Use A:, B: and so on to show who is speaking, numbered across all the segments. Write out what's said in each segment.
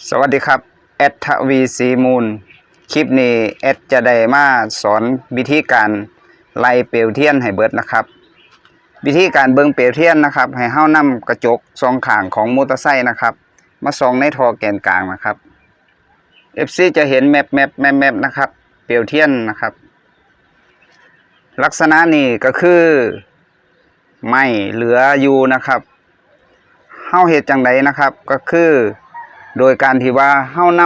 A: สวัสดีครับแอดทวีสีมูล คลิปนี้แอดจะได้มาสอนวิธีการไล่เปลวเทียนให้เบิดนะครับ วิธีการเบิ่งเปลวเทียนนะครับ ให้เฮานำกระจกสองข้างของมอเตอร์ไซค์นะครับ มาส่องในท่อแกนกลางนะครับ FC จะเห็นแมปแมปแมปแมปนะครับ เปลวเทียนนะครับ ลักษณะนี้ก็คือไม่เหลืออยู่นะครับเฮาเฮ็ดจังไดนะครับก็คือ โดยการที่ว่าเฮาน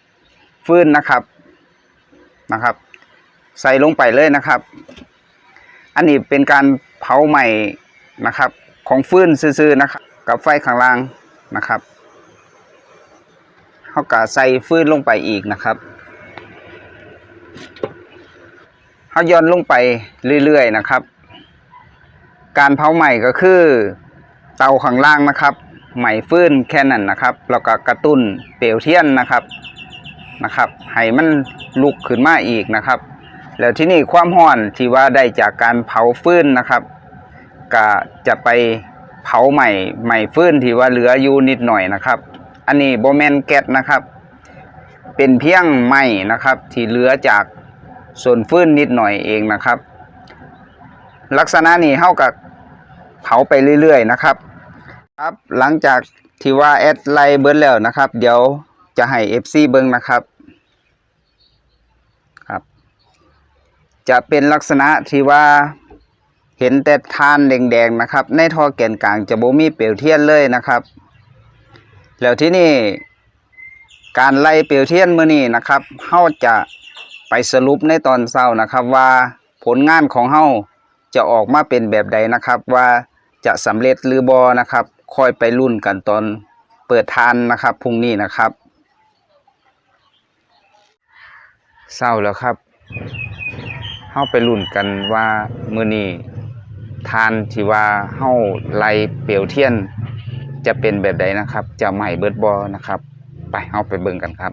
A: ำฟื้นนะครับนะครับ ใส่ลงไปเลยนะครับ อันนี้เป็นการเผาใหม่นะครับ ของฟื้นซื่อๆนะครับ กับไฟข้างล่างนะครับเฮากะใส่ฟื้นลงไปอีกนะครับเฮาย้อนลงไปเรื่อยๆนะครับ การเผาใหม่ก็คือเตาข้างล่างนะครับ ไหมฟื้นแค่นั้นนะครับ แล้วก็กระตุ้นเปลวเทียนนะครับนะครับให้มันลุกขึ้นมาอีกนะครับ แล้วที่นี่ความร้อนที่ว่าได้จากการเผาฟื้นนะครับก็จะไปเผาใหม่ใหม่ฟื้นที่ว่าเหลืออยู่นิดหน่อยนะครับ อันนี้โบแมนแก๊สนะครับ เป็นเพียงไหม้นะครับที่เหลือจากส่วนฟื้นนิดหน่อยเองนะครับ ลักษณะนี้เท่ากับเผาไปเรื่อยๆนะครับ ครับหลังจากที่ว่าแอดไลน์เบิร์ดแล้วนะครับ เดี๋ยวจะให้ FC เบิ้งนะครับครับ จะเป็นลักษณะที่ว่าเห็นแต่ทานแดงๆนะครับ ในท่อแกนกลางจะบ่มีเปลวเทียนเลยนะครับ แล้วที่นี่การไล่เปลวเทียนเมื้อนี้นะครับเฮาจะไปสรุปในตอนเช้านะครับ ว่าผลงานของเฮาจะออกมาเป็นแบบใดนะครับ ว่าจะสำเร็จหรือบอนะครับ ค่อยไปรุ่นกันตอนเปิดทานนะครับพรุ่งนี้นะครับ เศร้าแล้วครับเฮาไปรุ่นกันว่ามื่อนี้ทานที่ว่าเฮาไล่เปลวเทียน จะเป็นแบบใดนะครับ จะใหม่เบิดบอนะครับ ไปเฮาไปเบิ่งกันครับ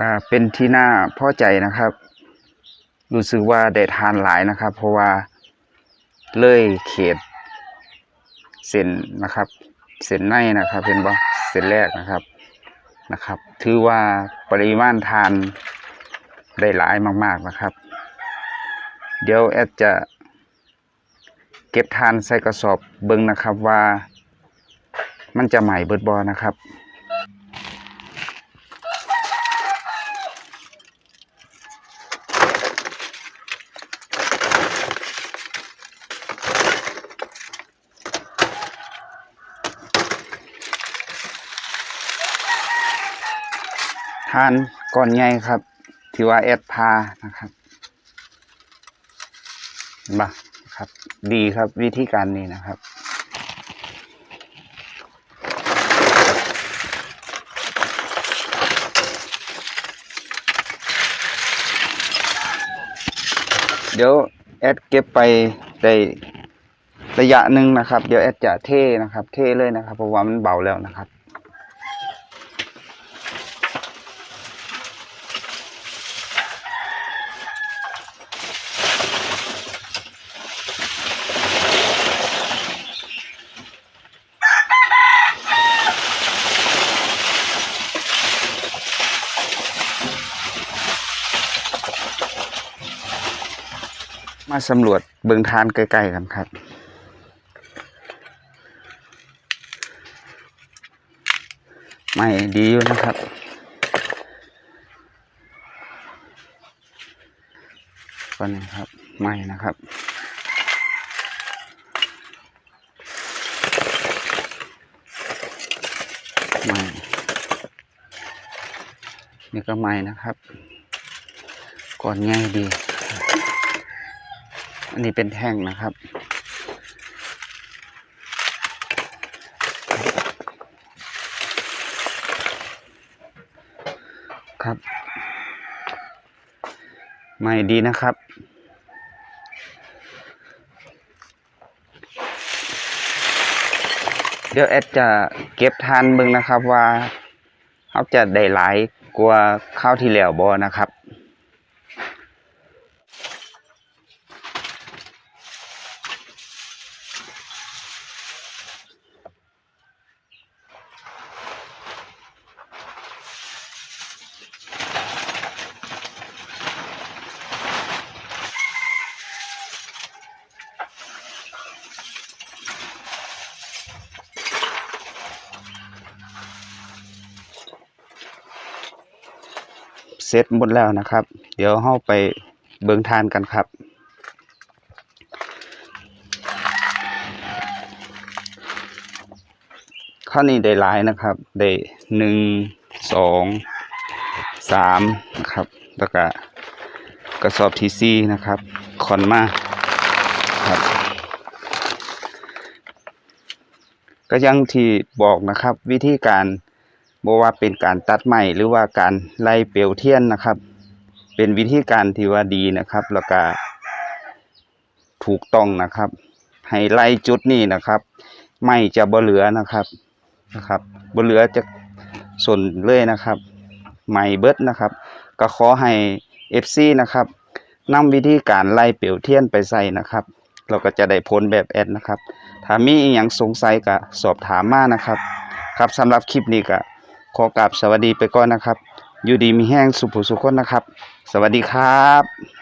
A: ก็เป็นที่น่าพอใจนะครับรู้สึกว่าได้ทานหลายนะครับ เพราะว่าเลยเขตเส้นนะครับ เส้นในนะครับเห็นบ่เส้นแรกนะครับนะครับ ถือว่าปริมาณทานได้หลายมาก ๆนะครับ เดี๋ยวแอดจะเก็บทานใส่กระสอบเบิ่งนะครับว่ามันจะใหม่เบิดบอนะครับ ทานก่อนใหญ่ครับที่ว่าแอดพานะครับเห็นปะครับ ดีครับวิธีการนี้นะครับเดี๋ยวแอดเก็บไปได้ระยะหนึ่งนะครับ เดี๋ยวแอดจะเทนะครับ เทเลยนะครับ เพราะว่ามันเบาแล้วนะครับ มาสำรวจเบิงทานใกล้ๆกันครับไม่ดีอยู่นะครับ ก็นี่ครับไม่นะครับไม่นี่ก็ไม่นะครับ ก่อนง่ายดี อันนี้เป็นแท่งนะครับครับ ไม่ดีนะครับ เดี๋ยวแอดจะเก็บทานเบิ่งนะครับว่าเขาจะได้หลายกว่าข้าวที่แล้วบ่นะครับ เสร็จหมดแล้วนะครับ เดี๋ยวเราไปเบิงทานกันครับ ข้อนี้ได้หลายนะครับ ได้หนึ่งสองสามนะครับ แล้วก็กระสอบทีซีนะครับคอนมาครับก็ยังที่บอกนะครับวิธีการ บ่ว่าเป็นการตัดไม้หรือว่าการไล่เปลวเทียนนะครับ เป็นวิธีการที่ว่าดีนะครับ แล้วก็ถูกต้องนะครับ ให้ไล่จุดนี้นะครับไม้จะบ่เหลือนะครับนะครับบ่เหลือจะส่วนเลยนะครับไม้เบิดนะครับ ก็ขอให้ FC นะครับนำวิธีการไล่เปลวเทียนไปใส่นะครับ เราก็จะได้ผลแบบแอดนะครับ ถ้ามีอหยังสงสัยก็สอบถามมานะครับ ครับสำหรับคลิปนี้ก็ ขอกราบสวัสดีไปก่อนนะครับ อยู่ดีมีแห้งสุขสุขคนนะครับ สวัสดีครับ